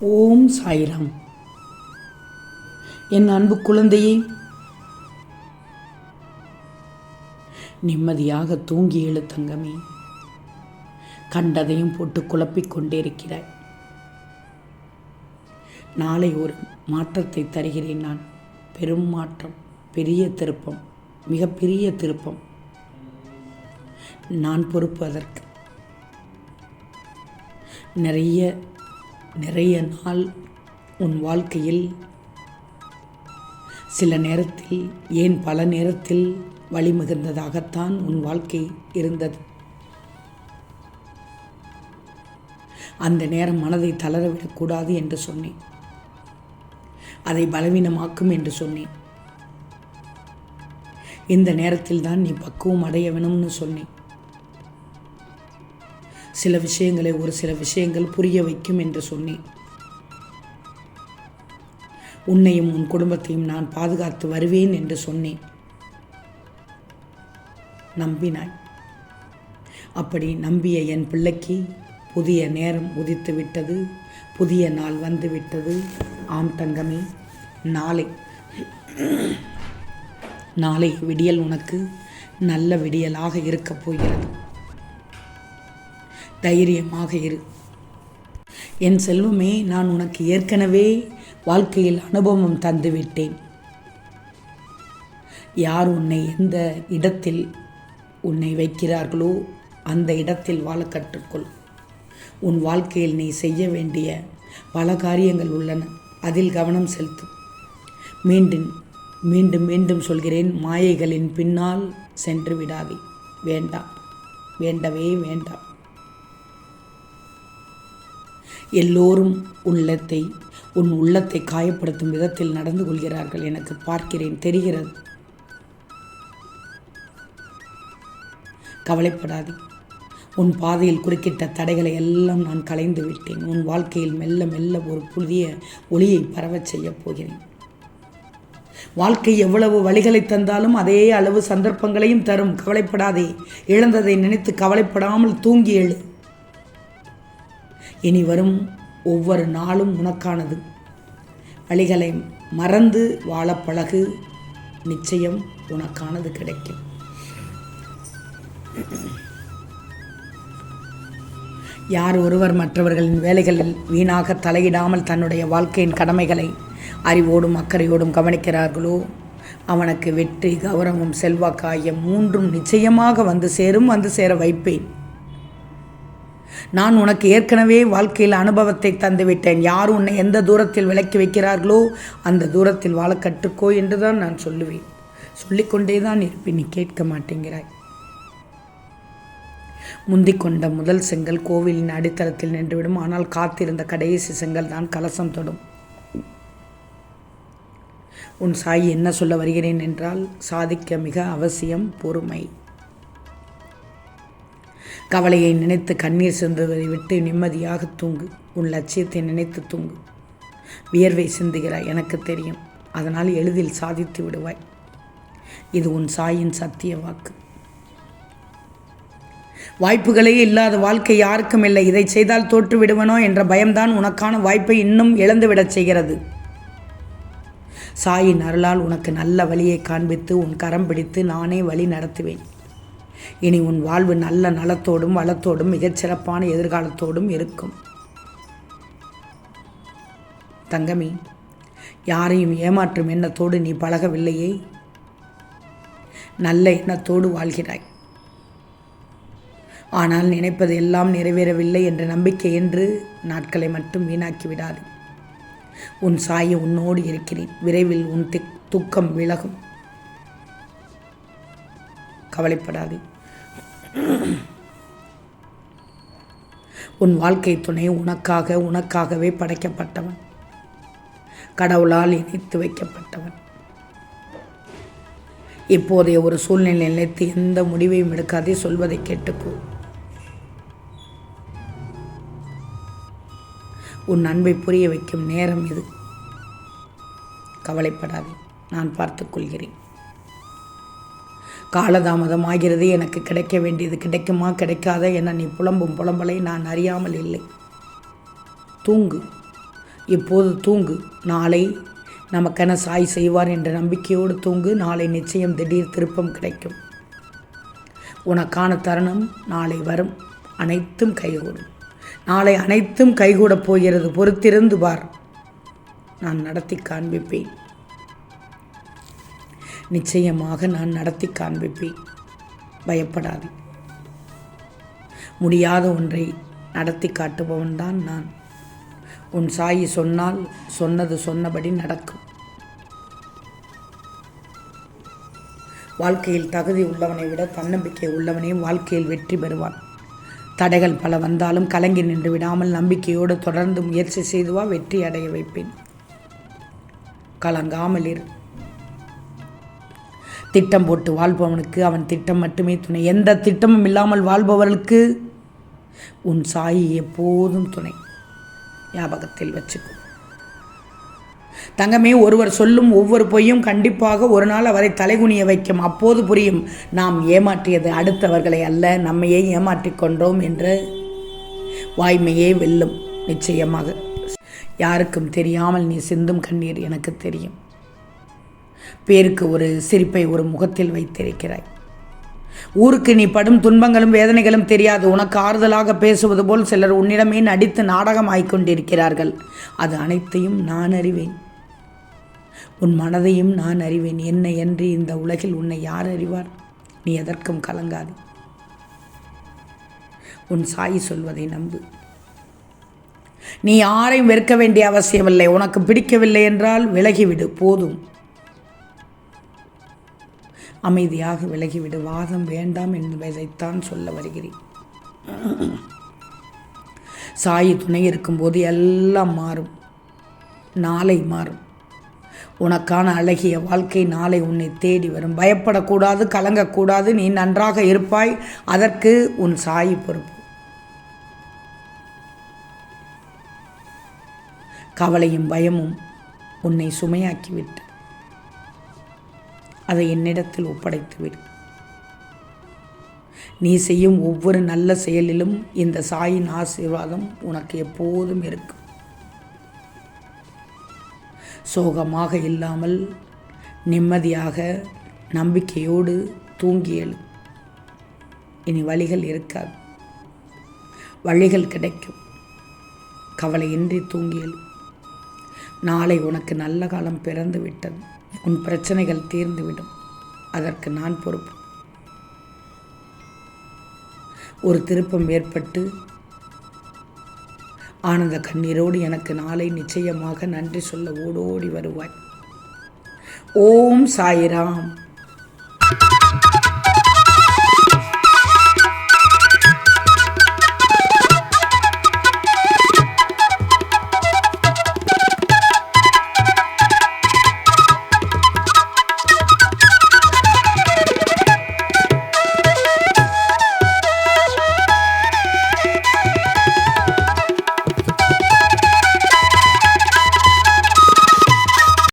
ஓம் சாய்ராம். என் அன்பு குழந்தையே நிம்மதியாக தூங்கி எழு தங்கமே. கண்டதையும் போட்டு குழப்பிக் கொண்டிருக்கிறாய் நாளை ஒரு மாற்றத்தை தருகிறேன் நான். பெரும் மாற்றம் பெரிய திருப்பம் மிகப்பெரிய திருப்பம். நான் பொறுப்பு அதற்கு நிறைய நிறைய நாள் உன் வாழ்க்கையில் சில நேரத்தில் ஏன் பல நேரத்தில் வழிமிகுந்ததாகத்தான் உன் வாழ்க்கை இருந்தது. அந்த நேரம் மனதை தளரவிடக்கூடாது என்று சொன்னேன். அதை பலவீனமாக்கும் என்று சொன்னேன். இந்த நேரத்தில் தான் நீ பக்குவம் அடைய வேணும்னு சொன்னேன். சில விஷயங்களை ஒரு சில விஷயங்கள் புரிய வைக்கும் என்று சொன்னேன். உன்னையும் உன் குடும்பத்தையும் நான் பாதுகாத்து வருவேன் என்று சொன்னேன். நம்பினாய். அப்படி நம்பிய என் பிள்ளைக்கு புதிய நேரம் உதித்து விட்டது. புதிய நாள் வந்து விட்டது. ஆம் தங்கமே நாளை. நாளை விடியல் உனக்கு நல்ல விடியலாக இருக்கப் போகிறது. தைரியமாக இரு. என் செல்வமே நான் உனக்கு ஏற்கனவே வாழ்க்கையில் அனுபவம் தந்துவிட்டேன். யார் உன்னை எந்த இடத்தில் உன்னை வைக்கிறார்களோ அந்த இடத்தில் வாழ கற்றுக்கொள். உன் வாழ்க்கையில் நீ செய்ய வேண்டிய பல காரியங்கள் உள்ளன. அதில் கவனம் செலுத்து. மீண்டும் மீண்டும் மீண்டும் சொல்கிறேன் மாயைகளின் பின்னால் சென்று விடாதே. வேண்டாம். வேண்டவே வேண்டாம். எல்லோரும் உள்ளத்தை உன் உள்ளத்தை காயப்படுத்தும் விதத்தில் நடந்து கொள்கிறார்கள் எனக்கு பார்க்கிறேன். தெரிகிறது. கவலைப்படாதே. உன் பாதையில் குறுக்கிட்ட தடைகளை எல்லாம் நான் கலைந்து விட்டேன். உன் வாழ்க்கையில் மெல்ல மெல்ல ஒரு புதிய ஒளியை பரவச் செய்யப் போகிறேன். வாழ்க்கை எவ்வளவு வழிகளை தந்தாலும் அதே அளவு சந்தர்ப்பங்களையும் தரும். கவலைப்படாதே. இழந்ததை நினைத்து கவலைப்படாமல் தூங்கி எழு. இனி வரும் ஒவ்வொரு நாளும் உனக்கானது. வழிகளை மறந்து வாழ பழகு நிச்சயம் உனக்கானது கிடைக்கும். யார் ஒருவர் மற்றவர்களின் வேலைகளில் வீணாக தலையிடாமல் தன்னுடைய வாழ்க்கையின் கடமைகளை அறிவோடும் அக்கறையோடும் கவனிக்கிறார்களோ? அவனுக்கு வெற்றி கௌரவம் செல்வாக்கு ஆகிய மூன்றும் நிச்சயமாக வந்து சேரும் வந்து சேர வைப்பேன். நான் உனக்கு ஏற்கனவே வாழ்க்கையில் அனுபவத்தை தந்துவிட்டேன். யார் உன்னை எந்த தூரத்தில் விலக்கி வைக்கிறார்களோ அந்த தூரத்தில் வாழ கற்றுக்கோ என்று தான் நான் சொல்லுவேன். சொல்லிக்கொண்டே தான் இருப்பேன். நீ கேட்க மாட்டேங்கிறாய். முந்திக் கொண்ட முதல் செங்கல் கோவிலின் அடித்தளத்தில் நின்றுவிடும். ஆனால் காத்திருந்த கடைசி செங்கல் தான் கலசம் தொடும். உன் சாய் என்ன சொல்ல வருகிறேன் என்றால் சாதிக்க மிக அவசியம் பொறுமை. கவலையை நினைத்து கண்ணீர் சிந்துவதை விட்டு நிம்மதியாக தூங்கு. உன் லட்சியத்தை நினைத்து தூங்கு. வியர்வை சிந்துகிறாய் எனக்கு தெரியும். அதனால் எளிதில் சாதித்து விடுவாய். இது உன் சாயின் சத்திய வாக்கு. வாய்ப்புகளே இல்லாத வாழ்க்கை யாருக்கும் இல்லை. இதை செய்தால் தோற்று விடுவனோ என்ற பயம்தான் உனக்கான வாய்ப்பை இன்னும் இழந்துவிடச் செய்கிறது. சாயின் அருளால் உனக்கு நல்ல வழியை காண்பித்து உன் கரம் பிடித்து நானே வழி நடத்துவேன். இனி உன் வாழ்வு நல்ல நலத்தோடும் வளத்தோடும் மிகச்சிறப்பான எதிர்காலத்தோடும் இருக்கும். தங்கமி யாரையும் ஏமாற்றும் எண்ணத்தோடு நீ பழகவில்லையே? நல்ல எண்ணத்தோடு வாழ்கிறாய். ஆனால் நினைப்பது எல்லாம் நிறைவேறவில்லை என்ற நம்பிக்கை என்று நாட்களை மட்டும் வீணாக்கி விடாது. உன் சாய உன்னோடு இருக்கிறேன். விரைவில் உன் திக் துக்கம் விலகும். கவலைப்படாதே. உன் வாழ்க்கை துணை உனக்காக உனக்காகவே படைக்கப்பட்டவன். கடவுளால் இணைத்து வைக்கப்பட்டவன். இப்போதைய ஒரு சூழ்நிலை நினைத்து எந்த முடிவையும் எடுக்காதே சொல்வதை கேட்டுக்கோ உன் அன்பை புரிய வைக்கும் நேரம் இது. கவலைப்படாதே நான் பார்த்துக்கொள்கிறேன் காலதாமதம் ஆகிறது எனக்கு கிடைக்க வேண்டியது கிடைக்குமா கிடைக்காத என நீ புலம்பும் புலம்பலை நான் அறியாமல் இல்லை. தூங்கு. இப்போது தூங்கு. நாளை நமக்கென சாய் செய்வார் என்ற நம்பிக்கையோடு தூங்கு. நாளை நிச்சயம் திடீர் திருப்பம் கிடைக்கும். உனக்கான தருணம் நாளை வரும். அனைத்தும் கைகூடும். நாளை அனைத்தும் கைகூடப் போகிறது. பொறுத்திருந்து பார். நான் நடத்தி காண்பிப்பேன். நிச்சயமாக நான் நடத்தி காண்பிப்பேன். பயப்படாது. முடியாத ஒன்றை நடத்தி காட்டுபவன் தான் நான். உன் சாயி சொன்னால் சொன்னது சொன்னபடி நடக்கும். வாழ்க்கையில் தகுதி உள்ளவனை விட தன்னம்பிக்கை உள்ளவனே வாழ்க்கையில் வெற்றி பெறுவான். தடைகள் பல வந்தாலும் கலங்கி நின்று விடாமல் நம்பிக்கையோடு தொடர்ந்து முயற்சி செய்துவா வெற்றி அடைய வைப்பேன். கலங்காமல் இரு. திட்டம் போட்டு வாழ்பவனுக்கு அவன் திட்டம் மட்டுமே துணை. எந்த திட்டமும் இல்லாமல் வாழ்பவர்களுக்கு உன் சாயி எப்போதும் துணை. ஞாபகத்தில் வச்சுக்கும் தங்கமே ஒருவர் சொல்லும் ஒவ்வொரு பொய்யும் கண்டிப்பாக ஒரு நாள் அவரை தலைகுனிய வைக்கும். அப்போது புரியும் நாம் ஏமாற்றியது அடுத்தவர்களை அல்ல நம்மையே ஏமாற்றிக் கொண்டோம் என்று வாய்மையே வெல்லும் நிச்சயமாக. யாருக்கும் தெரியாமல் நீ சிந்தும் கண்ணீர் எனக்கு தெரியும். பேருக்கு ஒரு சிரிப்பை ஒரு முகத்தில் வைத்திருக்கிறாய். ஊருக்கு நீ படும் துன்பங்களும் வேதனைகளும் தெரியாது. உனக்கு ஆறுதலாக பேசுவது போல் சிலர் உன்னிடமே நடித்து நாடகம் ஆய்க்கொண்டிருக்கிறார்கள் அது அனைத்தையும் நான் அறிவேன். உன் மனதையும் நான் அறிவேன். என்ன என்று இந்த உலகில் உன்னை யார் அறிவார்? நீ எதற்கும் கலங்காது. உன் சாய் சொல்வதை நம்பு. நீ யாரையும் வெறுக்க வேண்டிய அவசியமில்லை. உனக்கு பிடிக்கவில்லை என்றால் விலகிவிடு. போதும். அமைதியாக விலகிவிடு. வாதம் வேண்டாம் என்பதைத்தான் சொல்ல வருகிறேன். சாயி துணை இருக்கும்போது எல்லாம் மாறும். நாளை மாறும். உனக்கான அழகிய வாழ்க்கை நாளை உன்னை தேடி வரும். பயப்படக்கூடாது கலங்கக்கூடாது. நீ நன்றாக இருப்பாய். அதற்கு உன் சாயி பொறுப்பு. கவலையும் பயமும் உன்னை சுமையாக்கிவிட்டு அதை என்னிடத்தில் ஒப்படைத்துவிடு. நீ செய்யும் ஒவ்வொரு நல்ல செயலிலும் இந்த சாயின் ஆசீர்வாதம் உனக்கு எப்போதும் இருக்கும். சோகமாக இல்லாமல் நிம்மதியாக நம்பிக்கையோடு தூங்கியல் இனி வழிகள் இருக்காது. வழிகள் கிடைக்கும். கவலையின்றி தூங்கியல் நாளை உனக்கு நல்ல காலம் பிறந்து விட்டது உன் பிரச்சனைகள் தீர்ந்துவிடும். அதற்கு நான் பொறுப்பு. ஒரு திருப்பம் ஏற்பட்டு ஆனந்த கண்ணீரோடு எனக்கு நாளை நிச்சயமாக நன்றி சொல்ல ஓடோடி வருவாய். ஓம் சாய்ராம்.